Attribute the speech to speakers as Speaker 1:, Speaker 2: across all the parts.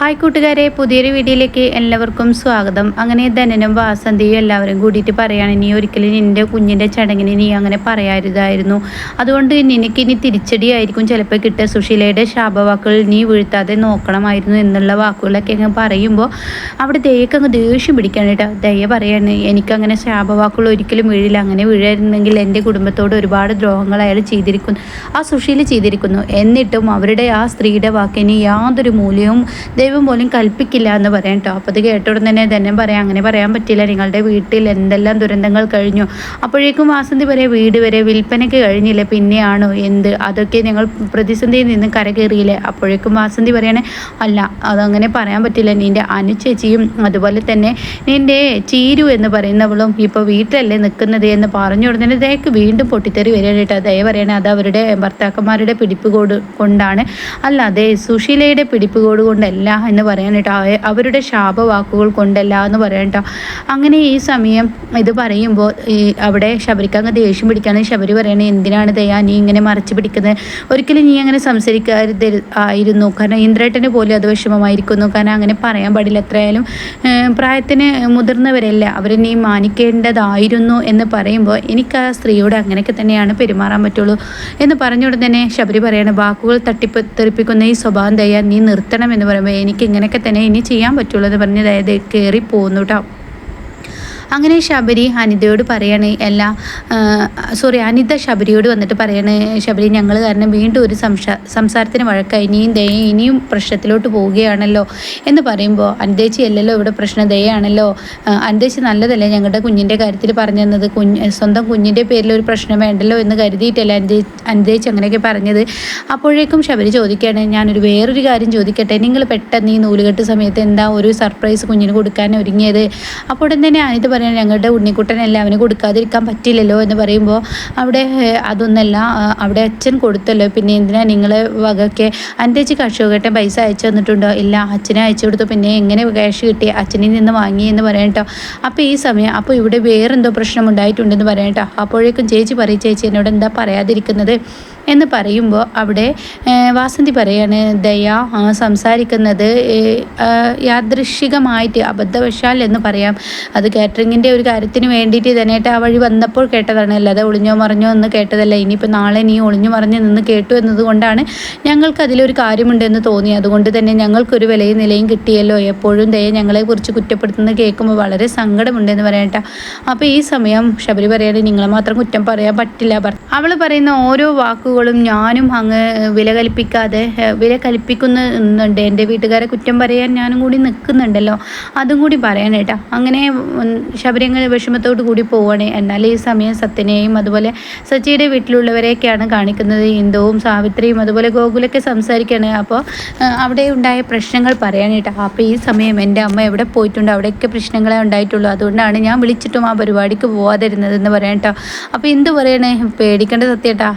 Speaker 1: Hi കൂട്ടുകാരെ പുതിയൊരു വീഡിയോയിലേക്ക് എല്ലാവർക്കും സ്വാഗതം. അങ്ങനെ ധനനും വാസന്തിയും എല്ലാവരും കൂടിയിട്ട് പറയാണ് നീ ഒരിക്കലും നിന്റെ കുഞ്ഞിന്റെ ചടങ്ങിന് നീ അങ്ങനെ പറയരുതായിരുന്നു. അതുകൊണ്ട് നിനക്ക് ഇനി തിരിച്ചടിയായിരിക്കും ചിലപ്പോൾ കിട്ടുക. സുശീലയുടെ ശാപവാക്കുകൾ നീ വീഴ്ത്താതെ നോക്കണമായിരുന്നു എന്നുള്ള വാക്കുകളൊക്കെ അങ്ങ് പറയുമ്പോൾ അവിടെ ദയക്ക് അങ്ങ് ദേഷ്യം പിടിക്കാണ് കേട്ടോ. ദയ പറയാണ് എനിക്കങ്ങനെ ശാപവാക്കുകൾ ഒരിക്കലും വീഴില്ല. അങ്ങനെ വീഴായിരുന്നെങ്കിൽ എന്റെ കുടുംബത്തോട് ഒരുപാട് ദ്രോഹങ്ങൾ അയാൾ ചെയ്തിരിക്കുന്നു ആ സുശീല ചെയ്തിരിക്കുന്നു. എന്നിട്ടും അവരുടെ ആ സ്ത്രീയുടെ വാക്കിന് യാതൊരു മൂല്യവും ദൈവം പോലും കൽപ്പിക്കില്ല എന്ന് പറയാം കേട്ടോ അപ്പോൾ അത് കേട്ട ഉടൻ തന്നെ തന്നെ പറയാം. അങ്ങനെ പറയാൻ പറ്റില്ല നിങ്ങളുടെ വീട്ടിൽ എന്തെല്ലാം ദുരന്തങ്ങൾ കഴിഞ്ഞു. അപ്പോഴേക്കും വാസന്തി വരെ വീട് വരെ വിൽപ്പനയ്ക്ക് കഴിഞ്ഞില്ല. പിന്നെയാണോ? എന്ത്? അതൊക്കെ ഞങ്ങൾ പ്രതിസന്ധിയിൽ നിന്ന് കരകയറിയില്ലേ? അപ്പോഴേക്കും വാസന്തി പറയണേ അല്ല അതങ്ങനെ പറയാൻ പറ്റില്ല നിന്റെ അനുചേച്ചിയും അതുപോലെ തന്നെ നിന്റെ ചീരു എന്ന് പറയുന്നവളും ഇപ്പോൾ വീട്ടിലല്ലേ നിൽക്കുന്നത് എന്ന് പറഞ്ഞു ഉടനെ ദയക്ക് വീണ്ടും പൊട്ടിത്തെറി വരിക കേട്ടോ ദയ പറയണേ അത് അവരുടെ ഭർത്താക്കന്മാരുടെ പിടിപ്പുകോട് കൊണ്ടാണ്. അല്ലാതെ സുശീലയുടെ പിടിപ്പുകോട് കൊണ്ടല്ല എന്ന് പറയാൻ കേട്ടോ. അവരുടെ ശാപവാക്കുകൾ കൊണ്ടല്ല എന്ന് പറയാൻ കേട്ടോ. അങ്ങനെ ഈ സമയം ഇത് പറയുമ്പോൾ ഈ അവിടെ ശബരിക്ക് അങ്ങ് ദേഷ്യം പിടിക്കാണ് ശബരി പറയണേ എന്തിനാണ് ദയാ നീ ഇങ്ങനെ മറച്ചു പിടിക്കുന്നത് ഒരിക്കലും നീ അങ്ങനെ സംസാരിക്കാതെ ആയിരുന്നു. കാരണം ഇന്ദ്രേട്ടന് പോലും അത് വിഷമമായിരിക്കുന്നു. കാരണം അങ്ങനെ പറയാൻ പാടില്ല. എത്രയായാലും പ്രായത്തിന് മുതിർന്നവരല്ല. അവരെ നീ മാനിക്കേണ്ടതായിരുന്നു എന്ന് പറയുമ്പോൾ എനിക്ക് ആ സ്ത്രീയോട് അങ്ങനെയൊക്കെ തന്നെയാണ് പെരുമാറാൻ പറ്റുള്ളൂ എന്ന് പറഞ്ഞുകൊണ്ട് തന്നെ ശബരി പറയണ വാക്കുകൾ തട്ടിപ്പ് തെറിപ്പിക്കുന്ന ഈ സ്വഭാവം ദയാ നീ നിർത്തണം എന്ന് പറയുമ്പോൾ എനിക്ക് ഇങ്ങനെയൊക്കെ തന്നെ ഇനി ചെയ്യാൻ പറ്റുള്ളൂ എന്ന് പറഞ്ഞ് അതായത് കയറി പോകുന്നു കേട്ടോ അങ്ങനെ ശബരി അനിതയോട് പറയാണ് എല്ലാ സോറി അനിത ശബരിയോട് വന്നിട്ട് പറയാണ് ശബരി ഞങ്ങൾ കാരണം വീണ്ടും ഒരു സംസാ സംസാരത്തിന് വഴക്കായി. ഇനിയും ദയ ഇനിയും പ്രശ്നത്തിലോട്ട് പോവുകയാണല്ലോ. എന്ന് പറയുമ്പോൾ അനിതേച്ചി അല്ലല്ലോ ഇവിടെ പ്രശ്നം ദയാണല്ലോ അനിതേച്ചി നല്ലതല്ലേ ഞങ്ങളുടെ കുഞ്ഞിന്റെ കാര്യത്തിൽ പറഞ്ഞു തന്നത്? കുഞ്ഞ് സ്വന്തം കുഞ്ഞിന്റെ പേരിൽ ഒരു പ്രശ്നം വേണ്ടല്ലോ എന്ന് കരുതിയിട്ടല്ലേ അനിതേ അനിതേച്ചി അങ്ങനെയൊക്കെ പറഞ്ഞത്? അപ്പോഴേക്കും ശബരി ചോദിക്കുകയാണ് ഞാനൊരു വേറൊരു കാര്യം ചോദിക്കട്ടെ. നിങ്ങൾ പെട്ടെന്ന് ഈ നൂലുകെട്ട് സമയത്ത് എന്താ ഒരു സർപ്രൈസ് കുഞ്ഞിന് കൊടുക്കാൻ ഒരുങ്ങിയത്? അപ്പോൾ തന്നെ അനിത പറയാൻ ഞങ്ങളുടെ ഉണ്ണിക്കുട്ടനല്ല അവന് കൊടുക്കാതിരിക്കാൻ പറ്റില്ലല്ലോ എന്ന് പറയുമ്പോൾ അവിടെ അതൊന്നല്ല അവിടെ അച്ഛൻ കൊടുത്തല്ലോ. പിന്നെ എന്തിനാ നിങ്ങളെ വകയൊക്കെ അച്ഛൻ കർഷകട്ടെ പൈസ അയച്ചു തന്നിട്ടുണ്ടോ? ഇല്ല അച്ഛനെ അയച്ചു കൊടുത്തു. പിന്നെ എങ്ങനെ ക്യാഷ് കിട്ടി? അച്ഛനിൽ നിന്ന് വാങ്ങി എന്ന് പറയാം കേട്ടോ. അപ്പോൾ ഈ സമയം അപ്പോൾ ഇവിടെ വേറെന്തോ പ്രശ്നം ഉണ്ടായിട്ടുണ്ടെന്ന് പറയാം കേട്ടോ. അപ്പോഴേക്കും ചേച്ചി പറയും ചേച്ചി എന്നോട് എന്താ പറയാതിരിക്കുന്നത്? എന്ന് പറയുമ്പോൾ അവിടെ വാസന്തി പറയാണ് ദയ സംസാരിക്കുന്നത് യാദൃശികമായിട്ട് അബദ്ധവശാൽ എന്ന് പറയാം. അത് കാറ്ററിങ്ങിന്റെ ഒരു കാര്യത്തിന് വേണ്ടിയിട്ട് തന്നെയായിട്ട് ആ വഴി വന്നപ്പോൾ കേട്ടതാണ്. അല്ലാതെ ഒളിഞ്ഞോ മറിഞ്ഞോ എന്ന് കേട്ടതല്ല. ഇനിയിപ്പോൾ നാളെ നീ ഒളിഞ്ഞു മറിഞ്ഞ് നിന്ന് കേട്ടു എന്നതുകൊണ്ടാണ് ഞങ്ങൾക്ക് അതിലൊരു കാര്യമുണ്ടെന്ന് തോന്നി. അതുകൊണ്ട് തന്നെ ഞങ്ങൾക്കൊരു വിലയും നിലയും കിട്ടിയല്ലോ. എപ്പോഴും ദയ ഞങ്ങളെക്കുറിച്ച് കുറ്റപ്പെടുത്തുന്നത് കേൾക്കുമ്പോൾ വളരെ സങ്കടമുണ്ടെന്ന് പറയട്ടെ അപ്പോൾ ഈ സമയം ശബരി പറയാണ് നിങ്ങളെ മാത്രം കുറ്റം പറയാൻ പറ്റില്ല. അവൾ പറയുന്ന ഓരോ വാക്കുകളും ഞാനും അങ്ങ് വില കൽപ്പിക്കാതെ വില കൽപ്പിക്കുന്നുണ്ട് എന്റെ വീട്ടുകാരെ കുറ്റം പറയാൻ ഞാനും കൂടി നിൽക്കുന്നുണ്ടല്ലോ. അതും കൂടി പറയാൻ കേട്ടോ. അങ്ങനെ ശബരിങ്ങൾ വിഷമത്തോട് കൂടി പോവാണ്. എന്നാൽ ഈ സമയം സത്യനെയും അതുപോലെ സച്ചിയുടെ വീട്ടിലുള്ളവരെയൊക്കെയാണ് കാണിക്കുന്നത്. ഇന്ദുവും സാവിത്രിയും അതുപോലെ ഗോകുലൊക്കെ സംസാരിക്കുകയാണ് അപ്പോൾ അവിടെ ഉണ്ടായ പ്രശ്നങ്ങൾ പറയാൻ അപ്പോൾ ഈ സമയം എന്റെ അമ്മ എവിടെ പോയിട്ടുണ്ട്? അവിടെയൊക്കെ പ്രശ്നങ്ങളെ ഉണ്ടായിട്ടുള്ളൂ. അതുകൊണ്ടാണ് ഞാൻ വിളിച്ചിട്ടും ആ പരിപാടിക്ക് പോവാതിരുന്നതെന്ന് പറയാം കേട്ടോ. അപ്പോൾ എന്ത് പറയണേ പേടിക്കേണ്ട സത്യേട്ടാ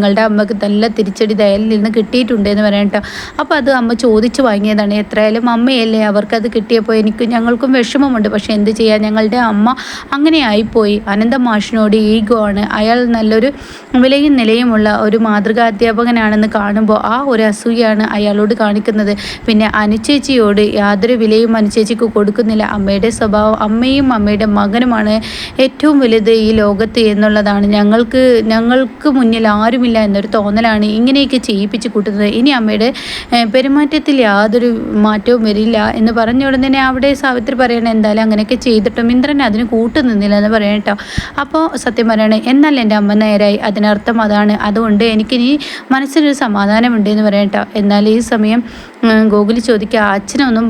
Speaker 1: നിങ്ങളുടെ അമ്മയ്ക്ക് നല്ല തിരിച്ചടി ദയലിൽ നിന്ന് കിട്ടിയിട്ടുണ്ട് എന്ന് പറയാം കേട്ടോ അപ്പോൾ അത് അമ്മ ചോദിച്ചു വാങ്ങിയതാണ്. എത്രയായാലും അമ്മയല്ലേ അവർക്കത് കിട്ടിയപ്പോൾ എനിക്ക് ഞങ്ങൾക്കും വിഷമമുണ്ട്. പക്ഷേ എന്ത് ചെയ്യാൻ ഞങ്ങളുടെ അമ്മ അങ്ങനെ ആയിപ്പോയി അനന്ത മാഷിനോട് ഈഗോ ആണ്. അയാൾ നല്ലൊരു വിലയും നിലയുമുള്ള ഒരു മാതൃകാ അധ്യാപകനാണെന്ന് കാണുമ്പോൾ ആ ഒരു അസൂയാണ് അയാളോട് കാണിക്കുന്നത്. പിന്നെ അനുചേച്ചിയോട് യാതൊരു വിലയും അനുചേച്ചിക്ക് കൊടുക്കുന്നില്ല. അമ്മയുടെ സ്വഭാവം അമ്മയും അമ്മയുടെ മകനുമാണ് ഏറ്റവും വലുത് ഈ ലോകത്ത് എന്നുള്ളതാണ്. ഞങ്ങൾക്ക് ഞങ്ങൾക്ക് മുന്നിൽ ആരുമില്ല. എന്നൊരു തോന്നലാണ് ഇങ്ങനെയൊക്കെ ചെയ്യിപ്പിച്ച് കൂട്ടുന്നത്. ഇനി അമ്മയുടെ പെരുമാറ്റത്തിൽ യാതൊരു മാറ്റവും വരില്ല എന്ന് പറഞ്ഞ ഉടൻ തന്നെ അവിടെ സാവിത്രി പറയണേ എന്തായാലും അങ്ങനെയൊക്കെ ചെയ്തിട്ടും ഇന്ദ്രൻ അതിന് കൂട്ടു നിന്നില്ല എന്ന് പറയണം കേട്ടോ. അപ്പോൾ സത്യം പറയണേ എന്നാൽ എന്റെ അമ്മ നേരായി. അതിനർത്ഥം അതാണ്. അതുകൊണ്ട് എനിക്കിനി മനസ്സിനൊരു സമാധാനമുണ്ട് എന്ന് പറയാം കേട്ടോ. എന്നാൽ ഈ സമയം ഗോകുലി ചോദിക്കുക അച്ഛനൊന്നും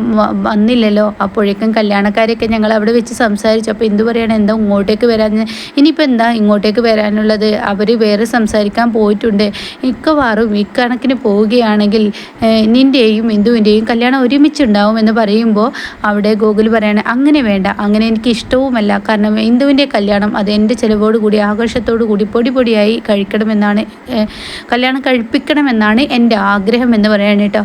Speaker 1: വന്നില്ലല്ലോ. അപ്പോഴേക്കും കല്യാണക്കാരെയൊക്കെ ഞങ്ങൾ അവിടെ വെച്ച് സംസാരിച്ചു. അപ്പോൾ എന്തു പറയുകയാണ് എന്താ ഇങ്ങോട്ടേക്ക് വരാൻ ഇനിയിപ്പോൾ എന്താ ഇങ്ങോട്ടേക്ക് വരാനുള്ളത്? അവർ വേറെ സംസാരിക്കാൻ പോയിട്ടുണ്ട്. മിക്കവാറും ഇക്കണക്കിന് പോവുകയാണെങ്കിൽ നിന്റെയും ഇന്ദുവിന്റെയും കല്യാണം ഒരുമിച്ചുണ്ടാവും എന്ന് പറയുമ്പോൾ അവിടെ ഗോകുലി പറയണേ അങ്ങനെ വേണ്ട. അങ്ങനെ എനിക്ക് ഇഷ്ടവുമല്ല. കാരണം ഇന്ദുവിന്റെ കല്യാണം അത് എന്റെ ചിലവോട് കൂടി ആഘോഷത്തോടു കൂടി പൊടി പൊടിയായി കഴിക്കണമെന്നാണ് കല്യാണം കഴിപ്പിക്കണമെന്നാണ് എന്റെ ആഗ്രഹം എന്ന് പറയണ കേട്ടോ.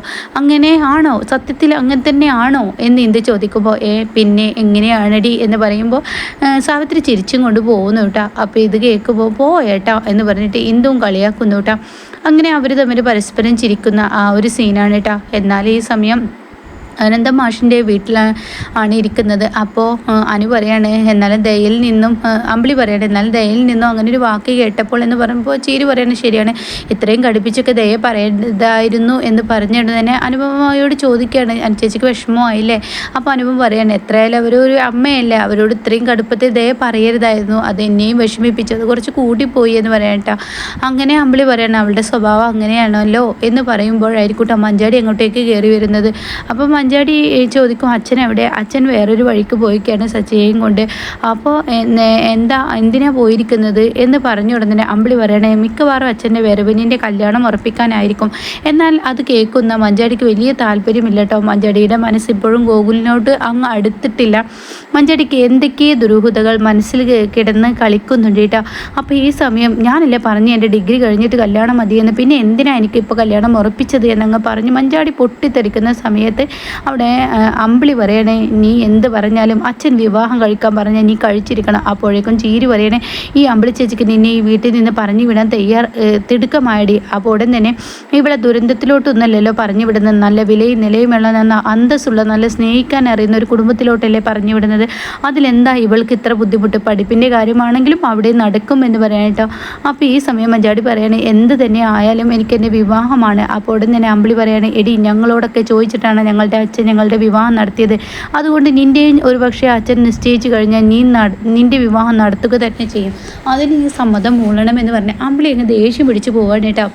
Speaker 1: അങ്ങനെ ആണോ സത്യത്തിൽ അങ്ങനെ തന്നെ ആണോ എന്ന് ഇന്ദു ചോദിക്കുമ്പോൾ ഏ പിന്നെ എങ്ങനെയാണടി? എന്ന് പറയുമ്പോൾ സാവിത്രി ചിരിച്ചും കൊണ്ട് പോകുന്നു കേട്ടോ അപ്പോൾ ഇത് കേൾക്കുമ്പോൾ പോ എന്ന് പറഞ്ഞിട്ട് ഇന്ദുവും കളിയാക്കുന്നു കേട്ടോ അങ്ങനെ അവർ തമ്മിൽ പരസ്പരം ചിരിക്കുന്ന ആ ഒരു സീനാണ് കേട്ടോ എന്നാൽ ഈ സമയം അനന്ത മാഷിന്റെ വീട്ടിലാണ് ആണ് ഇരിക്കുന്നത്. അപ്പോൾ അനു പറയാണ് എന്നാലും ദയയിൽ നിന്നും അമ്പിളി പറയാണ് എന്നാലും ദയയിൽ നിന്നും അങ്ങനെ ഒരു വാക്ക് കേട്ടപ്പോൾ എന്ന് പറയുമ്പോൾ ചീരി പറയാണ് ശരിയാണ്. ഇത്രയും കടുപ്പിച്ചൊക്കെ ദയ പറയേണ്ടതായിരുന്നു എന്ന് പറഞ്ഞിട്ട് തന്നെ അനുപമയോട് ചോദിക്കുകയാണ്. അനുചേച്ചിക്ക് വിഷമമായില്ലേ? അപ്പോൾ അനുഭവം പറയാണ് എത്രയായാലും അവരൊരു അമ്മയല്ലേ? അവരോട് ഇത്രയും കടുപ്പത്തിൽ ദയ പറയരുതായിരുന്നു. അത് എന്നെയും വിഷമിപ്പിച്ചു അത് കുറച്ച് കൂട്ടിപ്പോയി എന്ന് പറയാം അങ്ങനെ അമ്പിളി പറയണം അവളുടെ സ്വഭാവം അങ്ങനെയാണല്ലോ എന്ന് പറയുമ്പോഴായിരിക്കും മഞ്ചാടി അങ്ങോട്ടേക്ക് കയറി വരുന്നത്. അപ്പോൾ മഞ്ചാടി ചോദിക്കും അച്ഛൻ എവിടെ? അച്ഛൻ വേറൊരു വഴിക്ക് പോയിക്കാണ് സച്ചയെയും കൊണ്ട്. അപ്പോൾ എന്താ എന്തിനാ പോയിരിക്കുന്നത്? എന്ന് പറഞ്ഞു ഉടനെ അമ്പിളി പറയണേ മിക്കവാറും അച്ഛന്റെ വരവിനിന്റെ കല്യാണം ഉറപ്പിക്കാനായിരിക്കും. എന്നാൽ അത് കേൾക്കുന്ന മഞ്ചാടിക്ക് വലിയ താല്പര്യമില്ല കേട്ടോ മഞ്ചാടിയുടെ മനസ്സ് ഇപ്പോഴും ഗോകുലിനോട്ട് അങ്ങ് അടുത്തിട്ടില്ല. മഞ്ചാടിക്ക് എന്തൊക്കെ ദുരൂഹതകൾ മനസ്സിൽ കിടന്ന് കളിക്കുന്നുണ്ട് കേട്ടോ. അപ്പോൾ ഈ സമയം ഞാനല്ലേ പറഞ്ഞു എന്റെ ഡിഗ്രി കഴിഞ്ഞിട്ട് കല്യാണം മതിയെന്ന് പിന്നെ എന്തിനാണ് എനിക്ക് ഇപ്പോൾ കല്യാണം ഉറപ്പിച്ചത് എന്നങ്ങ് പറഞ്ഞ് മഞ്ചാടി പൊട്ടിത്തെറിക്കുന്ന സമയത്ത് അവിടെ അമ്പിളി പറയണേ നീ എന്ത് പറഞ്ഞാലും അച്ഛൻ വിവാഹം കഴിക്കാൻ പറഞ്ഞാൽ നീ കഴിച്ചിരിക്കണം. അപ്പോഴേക്കും ചീരി പറയണേ ഈ അമ്പിളി ചേച്ചിക്ക് നിന്നെ ഈ വീട്ടിൽ നിന്ന് പറഞ്ഞു വിടാൻ തയ്യാർ തിടുക്കമായടി. അപ്പോൾ ഉടൻ തന്നെ ഇവിടെ ദുരന്തത്തിലോട്ടൊന്നല്ലല്ലോ പറഞ്ഞു വിടുന്നത്. നല്ല വിലയും നിലയുമുള്ള നല്ല അന്തസ്സുള്ള നല്ല സ്നേഹിക്കാൻ അറിയുന്ന ഒരു കുടുംബത്തിലോട്ടല്ലേ പറഞ്ഞു വിടുന്നത്. അതിലെന്താ ഇവൾക്ക് ഇത്ര ബുദ്ധിമുട്ട്? പഠിപ്പിന്റെ കാര്യമാണെങ്കിലും അവിടെ നടക്കും എന്ന് പറയാനായിട്ടോ അപ്പോൾ ഈ സമയം മഞ്ചാടി പറയണേ എന്ത് തന്നെ ആയാലും എനിക്ക് എന്റെ വിവാഹമാണ്. അപ്പോൾ ഉടൻ തന്നെ അമ്പിളി പറയണേ എടി ഞങ്ങളോടൊക്കെ ചോദിച്ചിട്ടാണ് ഞങ്ങളുടെ അച്ഛൻ ഞങ്ങളുടെ വിവാഹം നടത്തിയത്. അതുകൊണ്ട് നിന്റെയും ഒരു പക്ഷേ അച്ഛൻ നിശ്ചയിച്ചു കഴിഞ്ഞാൽ നീ നിന്റെ വിവാഹം നടത്തുക തന്നെ ചെയ്യും. അതിന് നീ സമ്മതം മൂളണമെന്ന് പറഞ്ഞ് അമ്പിളി അങ്ങ് ദേഷ്യം പിടിച്ച് പോവാണ് കേട്ടോ.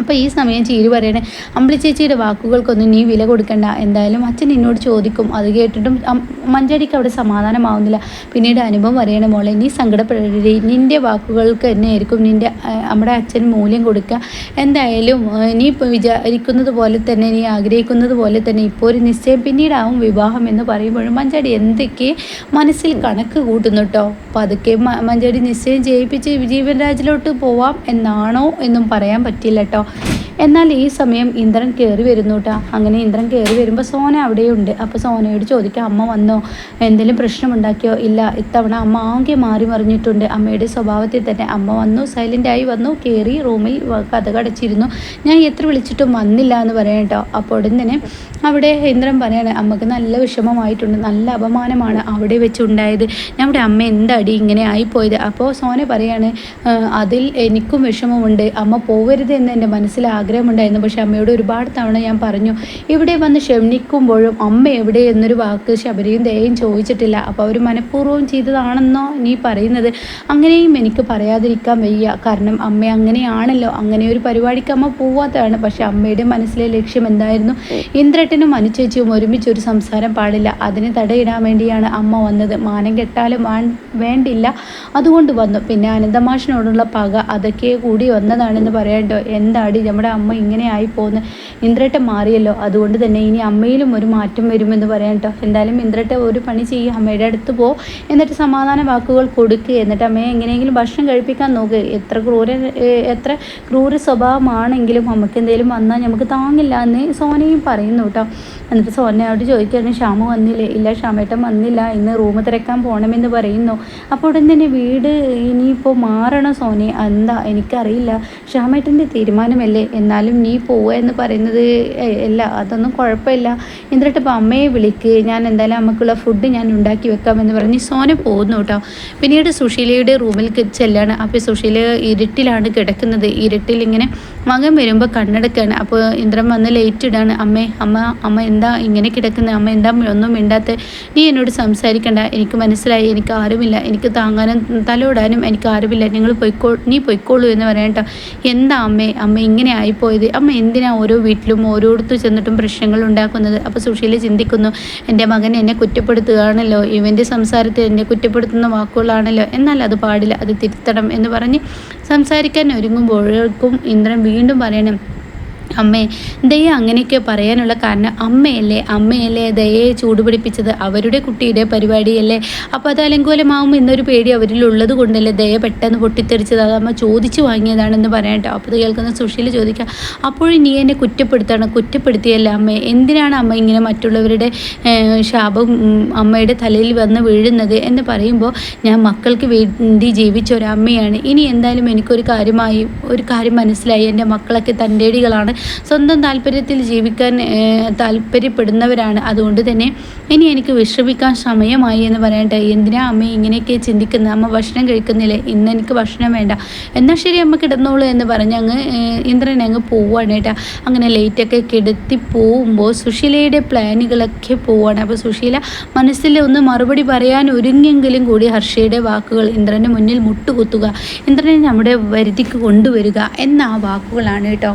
Speaker 1: അപ്പോൾ ഈ സമയം ചീരു പറയണേ അമ്പിളി ചേച്ചിയുടെ വാക്കുകൾക്കൊന്നും നീ വില കൊടുക്കണ്ട. എന്തായാലും അച്ഛൻ എന്നോട് ചോദിക്കും. അത് കേട്ടിട്ടും മഞ്ചാടിക്ക് അവിടെ സമാധാനമാവുന്നില്ല. പിന്നീട് അനുഭവം പറയണ മോളെ നീ സങ്കടപ്പെടരുത്. നിന്റെ വാക്കുകൾക്ക് തന്നെ ആയിരിക്കും നിന്റെ നമ്മുടെ അച്ഛൻ മൂല്യം കൊടുക്കുക. എന്തായാലും നീ ഇപ്പോൾ വിചാരിക്കുന്നത് പോലെ തന്നെ നീ ആഗ്രഹിക്കുന്നത് പോലെ തന്നെ ഇപ്പോൾ ഒരു നിശ്ചയം പിന്നീടാവും വിവാഹം എന്ന് പറയുമ്പോഴും മഞ്ചാടി എന്തൊക്കെ മനസ്സിൽ കണക്ക് കൂട്ടുന്നു കേട്ടോ പതുക്കെ അതൊക്കെ മഞ്ചാടി നിശ്ചയം ചെയ്യിപ്പിച്ച് ജീവൻരാജിലോട്ട് പോവാം എന്നാണോ എന്നും പറയാൻ പറ്റില്ല കേട്ടോ Come on. എന്നാൽ ഈ സമയം ഇന്ദ്രൻ കയറി വരുന്നു അങ്ങനെ ഇന്ദ്രൻ കയറി വരുമ്പോൾ സോന അവിടെയുണ്ട്. അപ്പോൾ സോനയോട് ചോദിക്കാം അമ്മ വന്നോ? എന്തെങ്കിലും പ്രശ്നമുണ്ടാക്കിയോ? ഇല്ല. ഇത്തവണ അമ്മ ആകെ മാറി മറിഞ്ഞിട്ടുണ്ട്. അമ്മയുടെ സ്വഭാവത്തിൽ തന്നെ അമ്മ വന്നു സൈലന്റായി വന്നു കയറി റൂമിൽ കഥകടച്ചിരുന്നു കഥ കടച്ചിരുന്നു. ഞാൻ എത്ര വിളിച്ചിട്ടും വന്നില്ല എന്ന് പറയാം കേട്ടോ അപ്പോൾ ഉടൻ തന്നെ അവിടെ ഇന്ദ്രൻ പറയാണ് അമ്മയ്ക്ക് നല്ല വിഷമമായിട്ടുണ്ട്. നല്ല അപമാനമാണ് അവിടെ വെച്ചുണ്ടായത്. നമ്മുടെ അമ്മ എന്തടി ഇങ്ങനെ ആയിപ്പോയത്? അപ്പോൾ സോന പറയാണ് അതിൽ എനിക്കും വിഷമമുണ്ട്. അമ്മ പോവരുത് എന്ന് എന്റെ മനസ്സിൽ ആഗ്രഹമുണ്ടായിരുന്നു. പക്ഷേ അമ്മയോട് ഒരുപാട് തവണ ഞാൻ പറഞ്ഞു ഇവിടെ വന്ന് ക്ഷമിക്കുമ്പോഴും അമ്മ എവിടെ എന്നൊരു വാക്ക് ശബരിയും ദയയും ചോദിച്ചിട്ടില്ല. അപ്പോൾ അവർ മനഃപൂർവം ചെയ്തതാണെന്നോ നീ പറയുന്നത്? അങ്ങനെയും എനിക്ക് പറയാതിരിക്കാൻ വയ്യ. കാരണം അമ്മ അങ്ങനെയാണല്ലോ. അങ്ങനെ ഒരു പരിപാടിക്ക് അമ്മ പോവാത്തതാണ്. പക്ഷേ അമ്മയുടെ മനസ്സിലെ ലക്ഷ്യം എന്തായിരുന്നു? ഇന്ദ്രട്ടനും അനുചേച്ചിയും ഒരുമിച്ച് ഒരു സംസാരം പാടില്ല. അതിന് തടയിടാൻ വേണ്ടിയാണ് അമ്മ വന്നത്. മാനം കെട്ടാലും വേണ്ടില്ല. അതുകൊണ്ട് വന്നു. പിന്നെ അനന്തമാഷിനോടുള്ള പക അതൊക്കെ കൂടി വന്നതാണെന്ന് പറയണ്ടോ എന്താടി? നമ്മുടെ അമ്മ ഇങ്ങനെ ആയി പോകുന്നു ഇന്ദ്രട്ടൻ മാറിയല്ലോ. അതുകൊണ്ട് തന്നെ ഇനി അമ്മയിലും ഒരു മാറ്റം വരുമെന്ന് പറയാം കേട്ടോ എന്തായാലും ഇന്ദ്രട്ട ഒരു പണി ചെയ്യുക അമ്മയുടെ അടുത്ത് പോ. എന്നിട്ട് സമാധാന വാക്കുകൾ കൊടുക്കുക എന്നിട്ട് അമ്മയെ എങ്ങനെയെങ്കിലും ഭക്ഷണം കഴിപ്പിക്കാൻ നോക്ക്. എത്ര ക്രൂര എത്ര ക്രൂര സ്വഭാവമാണെങ്കിലും നമുക്ക് എന്തെങ്കിലും വന്നാൽ നമുക്ക് താങ്ങില്ല എന്ന് സോനയും പറയുന്നു കേട്ടോ എന്നിട്ട് സോനയോട് ചോദിക്കുകയാണ് ശ്യാമ വന്നില്ലേ? ഇല്ല ശ്യാമേട്ടൻ വന്നില്ല. ഇന്ന് റൂം തിരക്കാൻ പോകണമെന്ന് പറയുന്നു. അപ്പോൾ ഉടൻ തന്നെ വീട് ഇനിയിപ്പോൾ മാറണം സോനെ? എന്താ? എനിക്കറിയില്ല. ശ്യാമേട്ടന്റെ തീരുമാനമല്ലേ? എന്നാലും നീ പോവുക എന്ന് പറയുന്നത് അല്ല അതൊന്നും കുഴപ്പമില്ല. എന്നിട്ട് ഇപ്പോൾ അമ്മയെ വിളിക്ക് ഞാൻ എന്തായാലും അമ്മക്കുള്ള ഫുഡ് ഞാൻ ഉണ്ടാക്കി വെക്കാമെന്ന് പറഞ്ഞ് സോനെ പോകുന്നു കേട്ടോ. പിന്നീട് സുശീലയുടെ റൂമിൽ ചെല്ലാണ്. അപ്പോൾ സുശീല ഇരുട്ടിലാണ് കിടക്കുന്നത്. ഇരുട്ടിൽ ഇങ്ങനെ മകൻ വരുമ്പോൾ കണ്ണടക്കാണ്. അപ്പോൾ ഇന്ദ്രൻ വന്ന് ലേറ്റ് ഇടാണ്. അമ്മേ അമ്മ അമ്മ എന്താ ഇങ്ങനെ കിടക്കുന്നത്? അമ്മ എന്താ ഒന്നും മിണ്ടാത്ത? നീ എന്നോട് സംസാരിക്കണ്ട. എനിക്ക് മനസ്സിലായി. എനിക്ക് ആരുമില്ല. എനിക്ക് താങ്ങാനും തലോടാനും എനിക്ക് ആരുമില്ല. നിങ്ങൾ പൊയ്ക്കോ നീ പൊയ്ക്കോളൂ എന്ന് പറയട്ടോ എന്താ അമ്മേ? അമ്മ ഇങ്ങനെ ആയിപ്പോയത് അമ്മ എന്തിനാ ഓരോ വീട്ടിലും ഓരോടത്തും ചെന്നിട്ടും പ്രശ്നങ്ങൾ ഉണ്ടാക്കുന്നത്? അപ്പോൾ സുശീല ചിന്തിക്കുന്നു എന്റെ മകൻ എന്നെ കുറ്റപ്പെടുത്തുകയാണല്ലോ. ഇവന്റെ സംസാരത്തിൽ എന്നെ കുറ്റപ്പെടുത്തുന്ന വാക്കുകളാണല്ലോ. എന്നാൽ അത് പാടില്ല. അത് തിരുത്തണം എന്ന് പറഞ്ഞ് സംസാരിക്കാൻ ഒരുങ്ങുമ്പോഴേക്കും ഇന്ദ്രൻ വീണ്ടും പറയണം അമ്മേ ദയ അങ്ങനെയൊക്കെ പറയാനുള്ള കാരണം അമ്മയല്ലേ? അമ്മയല്ലേ ദയയെ ചൂടുപിടിപ്പിച്ചത്? അവരുടെ കുട്ടിയുടെ പരിപാടിയല്ലേ? അപ്പോൾ അത് അലങ്കോലമാവും എന്നൊരു പേടി അവരിലുള്ളത് കൊണ്ടല്ലേ ദയ പെട്ടെന്ന് പൊട്ടിത്തെറിച്ചത്? അത് അമ്മ ചോദിച്ചു വാങ്ങിയതാണെന്ന് പറയട്ടോ. അപ്പോൾ കേൾക്കുന്ന സുശീല ചോദിക്കാം അപ്പോഴും നീ എന്നെ കുറ്റപ്പെടുത്തണം? കുറ്റപ്പെടുത്തിയല്ല അമ്മേ? എന്തിനാണ് അമ്മ ഇങ്ങനെ മറ്റുള്ളവരുടെ ശാപം അമ്മയുടെ തലയിൽ വന്ന് വീഴുന്നത്? എന്ന് പറയുമ്പോൾ ഞാൻ മക്കൾക്ക് വേണ്ടി ജീവിച്ച ഒരമ്മയാണ്. ഇനി എന്തായാലും എനിക്കൊരു കാര്യമായി ഒരു കാര്യം മനസ്സിലായി. എന്റെ മക്കളൊക്കെ തന്റെടികളാണ് സ്വന്തം താല്പര്യത്തിൽ ജീവിക്കാൻ താല്പര്യപ്പെടുന്നവരാണ്. അതുകൊണ്ട് തന്നെ ഇനി എനിക്ക് വിശ്രമിക്കാൻ സമയമായി എന്ന് പറയട്ടെ. എന്തിനാ അമ്മ ഇങ്ങനെയൊക്കെ ചിന്തിക്കുന്നത് അമ്മ ഭക്ഷണം കഴിക്കുന്നില്ലേ? ഇന്ന് എനിക്ക് ഭക്ഷണം വേണ്ട. എന്നാൽ ശരി അമ്മ കിടന്നോളൂ എന്ന് പറഞ്ഞ് അങ്ങ് ഇന്ദ്രൻ അങ്ങ് പോവുകയാണ് കേട്ടാ. അങ്ങനെ ലേറ്റൊക്കെ കിടത്തി പോകുമ്പോൾ സുശീലയുടെ പ്ലാനുകളൊക്കെ പോവാണ്. അപ്പോൾ സുശീല മനസ്സിൽ ഒന്ന് മറുപടി പറയാൻ ഒരുങ്ങിയെങ്കിലും കൂടി ഹർഷയുടെ വാക്കുകൾ ഇന്ദ്രന്റെ മുന്നിൽ മുട്ടുകുത്തുക. ഇന്ദ്രനെ നമ്മുടെ വരുതിക്ക് കൊണ്ടുവരിക എന്ന ആ വാക്കുകളാണ് കേട്ടോ.